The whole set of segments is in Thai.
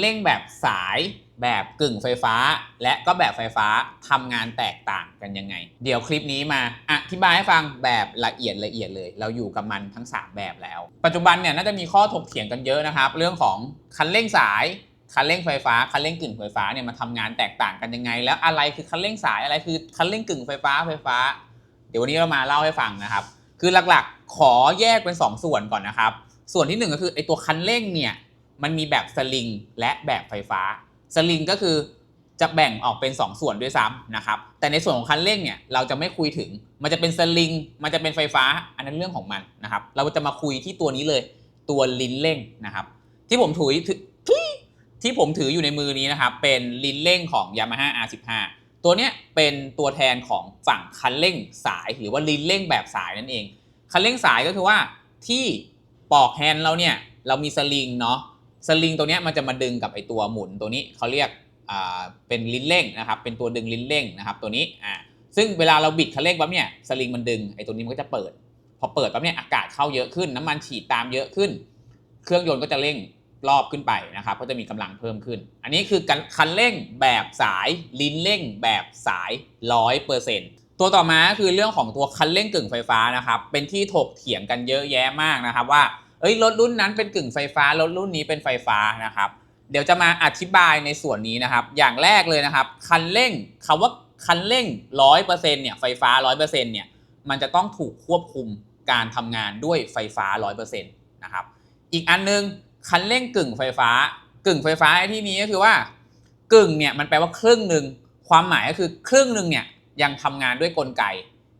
เร่งแบบสายแบบกึ่งไฟฟ้า และก็แบบไฟฟ้าทำงานแตกต่างกันยังไง เดี๋ยวคลิปนี้มาอธิบายให้ฟังแบบละเอียดละเอียดเลย เราอยู่กับมันทั้ง 3 แบบแล้ว ปัจจุบันเนี่ยน่าจะมีข้อถกเถียงกันเยอะนะครับ เรื่องของคันเร่งสายคันเร่งไฟฟ้าคันเร่งกึ่งไฟฟ้าเนี่ยมันทำงานแตกต่างกันยังไง แล้วอะไรคือคันเร่งสายอะไรคือคันเร่งกึ่งไฟฟ้าไฟฟ้า เดี๋ยววันนี้เรามาเล่าให้ฟังนะครับ คือหลักๆ ขอแยกเป็น 2 ส่วนก่อนนะครับ ส่วนที่ 1 ก็คือไอตัวคันเร่งเนี่ย มันมีแบบสลิงและแบบไฟฟ้า สลิงก็คือจะแบ่งออกเป็น 2 ส่วนด้วยซ้ำนะครับ แต่ในส่วนของคันเร่งเนี่ยเราจะไม่คุยถึง มันจะเป็นสลิง มันจะเป็นไฟฟ้า อันนั้นเรื่องของมันนะครับ เราจะมาคุยที่ตัวนี้เลย ตัวลิ้นเร่งนะครับ ที่ผมถือถือทุยที่ผมถืออยู่ในมือนี้นะครับ เป็นลิ้นเร่งของ Yamaha R15 ตัวเนี้ยเป็นตัวแทนของฝั่งคันเร่งสาย หรือว่าลิ้นเร่งแบบสายนั่นเอง คันเร่งสายก็คือว่าที่ปอกแฮนด์เราเนี่ยเรามีสลิงเนาะ สลิงตัวนี้มันจะมาดึงกับไอตัวหมุนตัวนี้เขาเรียกเป็นลิ้นเร่งนะครับ เป็นตัวดึงลิ้นเร่งนะครับ ตัวนี้อ่าซึ่งเวลาเราบิดคันเร่งปั๊บเนี่ยสลิงมันดึงไอตัวนี้มันก็จะเปิด พอเปิดปั๊บเนี่ยอากาศเข้าเยอะขึ้น น้ำมันฉีดตามเยอะขึ้น เครื่องยนต์ก็จะเร่งรอบขึ้นไปนะครับ ก็จะมีกำลังเพิ่มขึ้น อันนี้คือคันเร่งแบบสายลิ้นเร่งแบบสายร้อยเปอร์เซ็นต์ตัวต่อมาคือเรื่องของตัวคันเร่งกึ่งไฟฟ้านะครับ เป็นที่ถกเถียงกันเยอะแยะมากนะครับว่า เอ้ยรถรุ่นนั้นเป็นกึ่งไฟฟ้ารถรุ่นนี้เป็นไฟฟ้านะครับ เดี๋ยวจะมาอธิบายในส่วนนี้นะครับ อย่างแรกเลยนะครับ คันเร่งคำว่าคันเร่งร้อยเปอร์เซ็นต์เนี่ยไฟฟ้าร้อยเปอร์เซ็นต์เนี่ยมันจะต้องถูกควบคุมการทำงานด้วยไฟฟ้าร้อยเปอร์เซ็นต์นะครับ อีกอันนึงคันเร่งกึ่งไฟฟ้า กึ่งไฟฟ้าที่นี้ก็คือว่ากึ่งเนี่ยมันแปลว่าครึ่งหนึ่งความหมายก็คือครึ่งหนึ่งเนี่ยยังทำงานด้วยกลไก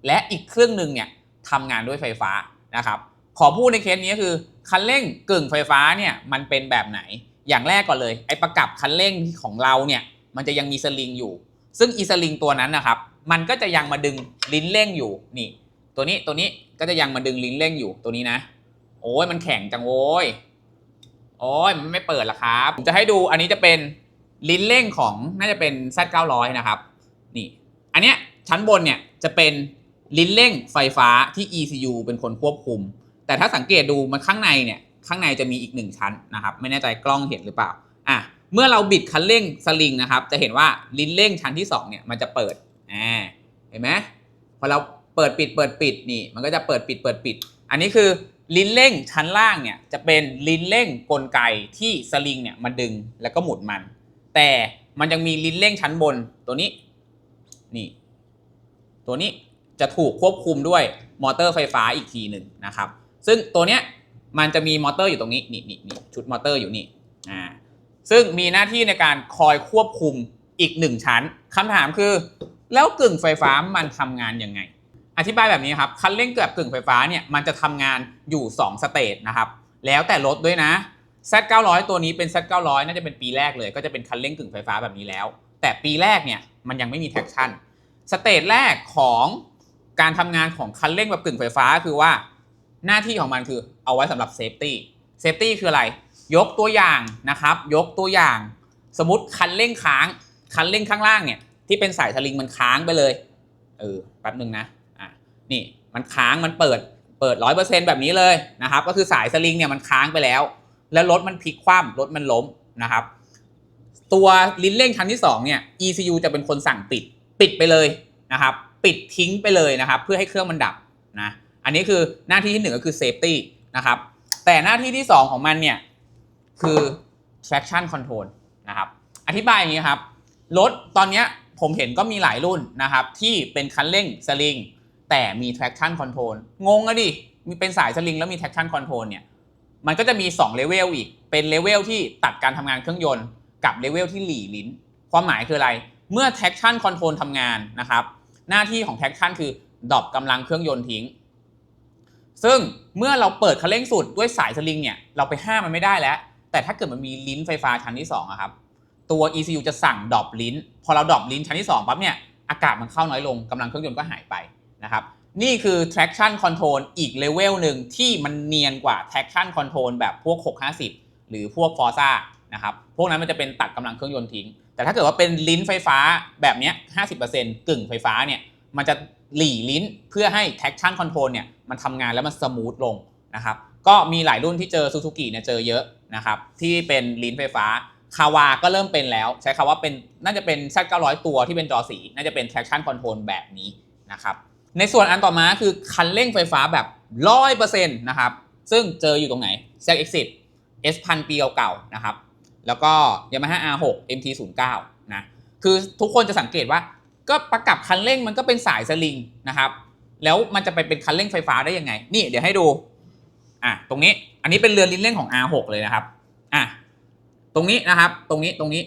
และอีกครึ่งหนึ่งเนี่ยทำงานด้วยไฟฟ้านะครับ ขอพูดในเคสนี้ก็คือคันเร่งกึ่งไฟฟ้าเนี่ยมันเป็นแบบไหน อย่างแรกก่อนเลยไอ้ประกับคันเร่งของเราเนี่ยมันจะยังมีสลิงอยู่ ซึ่งอีสลิงตัวนั้นนะครับ มันก็จะยังมาดึงลิ้นเร่งอยู่นี่ ตัวนี้ตัวนี้ก็จะยังมาดึงลิ้นเร่งอยู่ตัวนี้นะ โอ้ยมันแข็งจังโว้ยโอ้ยมันไม่เปิดละครับผมจะให้ดูอันนี้จะเป็นลิ้นเร่งของน่าจะเป็น Z 900 นะครับนี่ อันเนี้ยชั้นบนเนี่ยจะเป็นลิ้นเร่งไฟฟ้าที่ ECU เป็นคนควบคุม แต่ถ้าสังเกตดูมันข้างในเนี่ยข้างในจะมีอีกหนึ่งชั้นนะครับไม่แน่ใจกล้องเห็นหรือเปล่าอะเมื่อเราบิดคันเร่งสลิงนะครับจะเห็นว่าลิ้นเร่งชั้นที่สองเนี่ยมันจะเปิดอ่าเห็นไหมพอเราเปิดปิดเปิดปิดนี่มันก็จะเปิดปิดเปิดปิด อันนี้คือลิ้นเร่งชั้นล่างเนี่ยจะเป็นลิ้นเร่งกลไกที่สลิงเนี่ยมาดึงแล้วก็หมุนมัน แต่มันยังมีลิ้นเร่งชั้นบนตัวนี้นี่ตัวนี้จะถูกควบคุมด้วยมอเตอร์ไฟฟ้าอีกทีหนึ่งนะครับ ซึ่งตัวเนี้ยมันจะมีมอเตอร์อยู่ตรงนี้นี่นี่นี่ชุดมอเตอร์อยู่นี่อ่าซึ่งมีหน้าที่ในการคอยควบคุมอีกหนึ่งชั้นคำถามคือ แล้วกึ่งไฟฟ้ามันทำงานยังไง อธิบายแบบนี้ครับคันเร่งเกือบกึ่งไฟฟ้าเนี่ยมันจะทำงานอยู่2สเตจนะครับแล้วแต่รถด้วยนะ Z 900 ตัวนี้เป็น Z 900 น่าจะเป็นปีแรกเลย ก็จะเป็นคันเร่งกึ่งไฟฟ้าแบบนี้แล้ว แต่ปีแรกเนี่ยมันยังไม่มี traction สเตจแรกของการทำงานของคันเร่งแบบกึ่งไฟฟ้าคือว่า หน้าที่ของมันคือเอาไว้สำหรับเซฟตี้เซฟตี้คืออะไร ยกตัวอย่างนะครับ ยกตัวอย่าง สมมติคันเร่งค้าง คันเร่งข้างล่างเนี่ยที่เป็นสายสลิงมันค้างไปเลย เออแป๊บหนึ่งนะ อะ นี่มันค้างมันเปิด เปิดร้อยเปอร์เซ็นแบบนี้เลยนะครับ ก็คือสายสลิงเนี่ยมันค้างไปแล้ว แล้วรถมันพลิกคว่ำรถมันล้มนะครับ ตัวลิ้นเร่งชั้นที่สองเนี่ย ECU จะเป็นคนสั่งปิด ปิดไปเลยนะครับ ปิดทิ้งไปเลยนะครับ เพื่อให้เครื่องมันดับนะ อันนี้คือหน้าที่ที่หนึ่งก็คือ safety นะครับ แต่หน้าที่ที่สองของมันเนี่ยคือ traction control นะครับ อธิบายอย่างนี้ครับ รถตอนนี้ผมเห็นก็มีหลายรุ่นนะครับที่เป็นคันเร่งสลิงแต่มี traction control งงอะดิ มีเป็นสายสลิงแล้วมี traction control เนี่ย มันก็จะมี2เลเวลอีก เป็นเลเวลที่ตัดการทำงานเครื่องยนต์ กับเลเวลที่หลีลิ้น ความหมายคืออะไร เมื่อ traction control ทำงานนะครับ หน้าที่ของ traction คือดรอปกำลังเครื่องยนต์ทิ้ง ซึ่งเมื่อเราเปิดคันเร่งสุดด้วยสายสลิงเนี่ยเราไปห้ามมันไม่ได้แล้ว แต่ถ้าเกิดมันมีลิ้นไฟฟ้าชั้นที่2อะครับตัว ECU จะสั่งดรอปลิ้น พอเราดรอปลิ้นชั้นที่2ปั๊บเนี่ยอากาศมันเข้าน้อยลงกำลังเครื่องยนต์ก็หายไปนะครับนี่คือ traction control อีกเลเวลหนึ่งที่มันเนียนกว่า traction control แบบพวก 650 หรือพวก Forza นะครับพวกนั้นมันจะเป็นตัดกำลังเครื่องยนต์ทิ้ง แต่ถ้าเกิดว่าเป็นลิ้นไฟฟ้าแบบเนี้ย50%กึ่งไฟฟ้าเนี่ยมันจะ หลีลิ้นเพื่อให้ traction control เนี่ยมันทำงานแล้วมันสมูทลงนะครับก็มีหลายรุ่นที่เจอซูซูกิเนี่ยเจอเยอะนะครับที่เป็นลิ้นไฟฟ้าคาวาก็เริ่มเป็นแล้ว ใช้คำว่าเป็นน่าจะเป็น Z 900 ตัวที่เป็นจอสี น่าจะเป็น traction control แบบนี้นะครับในส่วนอันต่อมาคือคันเร่งไฟฟ้าแบบ 100%นะครับซึ่งเจออยู่ตรงไหน z Exit S พันปีเก่าๆนะครับแล้วก็ Yamaha R6 MT 0 9 นะคือทุกคนจะสังเกตว่า ก็ประกับคันเร่งมันก็เป็นสายสลิงนะครับ แล้วมันจะไปเป็นคันเร่งไฟฟ้าได้ยังไง นี่เดี๋ยวให้ดู อะตรงนี้ อันนี้เป็นเรือลิ้นเร่งของ R6 เลยนะครับ อะตรงนี้นะครับ ตรงนี้ตรงนี้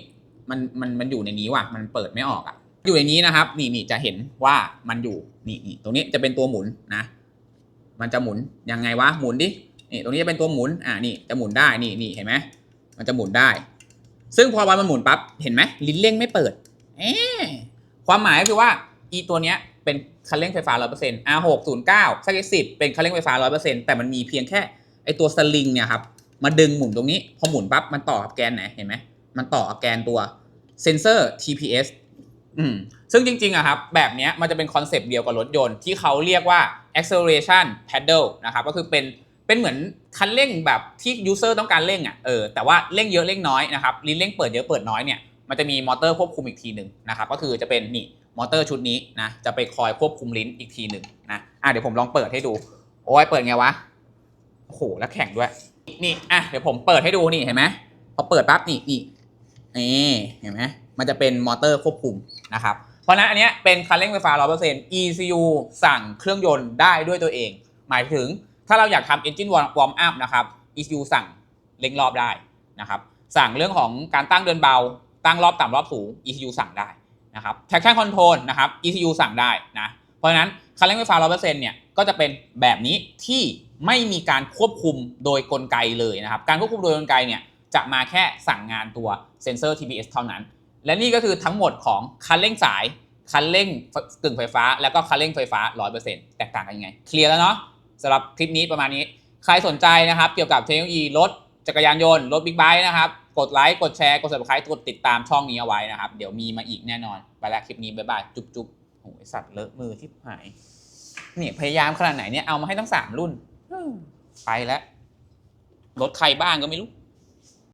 มันมันมันอยู่ในนี้ว่ะ มันเปิดไม่ออกอะ อยู่ในนี้นะครับ นี่นี่จะเห็นว่ามันอยู่นี่นี่ตรงนี้จะเป็นตัวหมุนนะ มันจะหมุนยังไงวะหมุนดินี่ตรงนี้จะเป็นตัวหมุน อ่านี่จะหมุนได้นี่นี่เห็นไหมมันจะหมุนได้ ซึ่งพอวันมันหมุนปั๊บเห็นไหมลิ้นเร่งไม่เปิด เอ๊ะ ความหมายก็คือว่าอีตัวเนี้ยเป็นคันเร่งไฟฟ้า 100% R609 ซักสิบเป็นคันเร่งไฟฟ้า 100%แต่มันมีเพียงแค่ไอตัวสลิงเนี่ยครับมาดึงหมุนตรงนี้ พอหมุนปั๊บมันต่อกับแกนไหนเห็นไหมมันต่อกับแกนตัวเซนเซอร์ TPS อืมซึ่งจริงๆอะครับแบบเนี้ยมันจะเป็นคอนเซปต์เดียวกับรถยนต์ที่เขาเรียกว่า acceleration pedal นะครับก็คือเป็นเป็นเหมือนคันเร่งแบบที่ user ต้องการเร่งอะเออแต่ว่าเร่งเยอะเร่งน้อยนะครับลิ้นเร่งเปิดเยอะเปิดน้อยเนี่ย มันจะมีมอเตอร์ควบคุมอีกทีหนึ่งนะครับก็คือจะเป็นนี่มอเตอร์ชุดนี้นะจะไปคอยควบคุมลิ้นอีกทีหนึ่งนะอะเดี๋ยวผมลองเปิดให้ดู โอ้ยเปิดไงวะโอ้โหแล้วแข็งด้วย นี่อะเดี๋ยวผมเปิดให้ดูนี่เห็นไหมพอเปิดปั๊บนี่นี่นี่เห็นไหมมันจะเป็นมอเตอร์ควบคุมนะครับเพราะนั้นอันเนี้ยเป็นคันเร่งไฟฟ้า 100% ECU สั่งเครื่องยนต์ได้ด้วยตัวเอง หมายถึงถ้าเราอยากทำ engine warm up นะครับ ECU สั่งเร่งรอบได้นะครับสั่งเรื่องของการตั้งเดินเบา ตั้งรอบต่ำรอบสูง ECU สั่งได้นะครับ traction control นะครับ ECU สั่งได้นะ เพราะฉะนั้นคันเร่งไฟฟ้า 100%เนี่ยก็จะเป็นแบบนี้ที่ไม่มีการควบคุมโดยกลไกเลยนะครับ การควบคุมโดยกลไกเนี่ยจะมาแค่สั่งงานตัวเซนเซอร์ TPS เท่านั้น และนี่ก็คือทั้งหมดของคันเร่งสาย คันเร่งกึ่งไฟฟ้า แล้วก็คันเร่งไฟฟ้า 100%แตกต่างกันยังไง เคลียร์แล้วเนาะสำหรับคลิปนี้ประมาณนี้ ใครสนใจนะครับ เกี่ยวกับเทคโนโลยีรถจักรยานยนต์รถบิ๊กไบค์นะครับ กดไลค์ กดแชร์ กด subscribe กดติดตามช่องนี้เอาไว้นะครับ เดี๋ยวมีมาอีกแน่นอน ไปแล้วคลิปนี้ บ๊ายบาย จุ๊บจุ๊บโอ้ยสัตว์เลอะมือที่หาย เนี่ยพยายามขนาดไหนเนี่ย เอามาให้ทั้งสามรุ่น ไปแล้ว รถใครบ้างก็ไม่รู้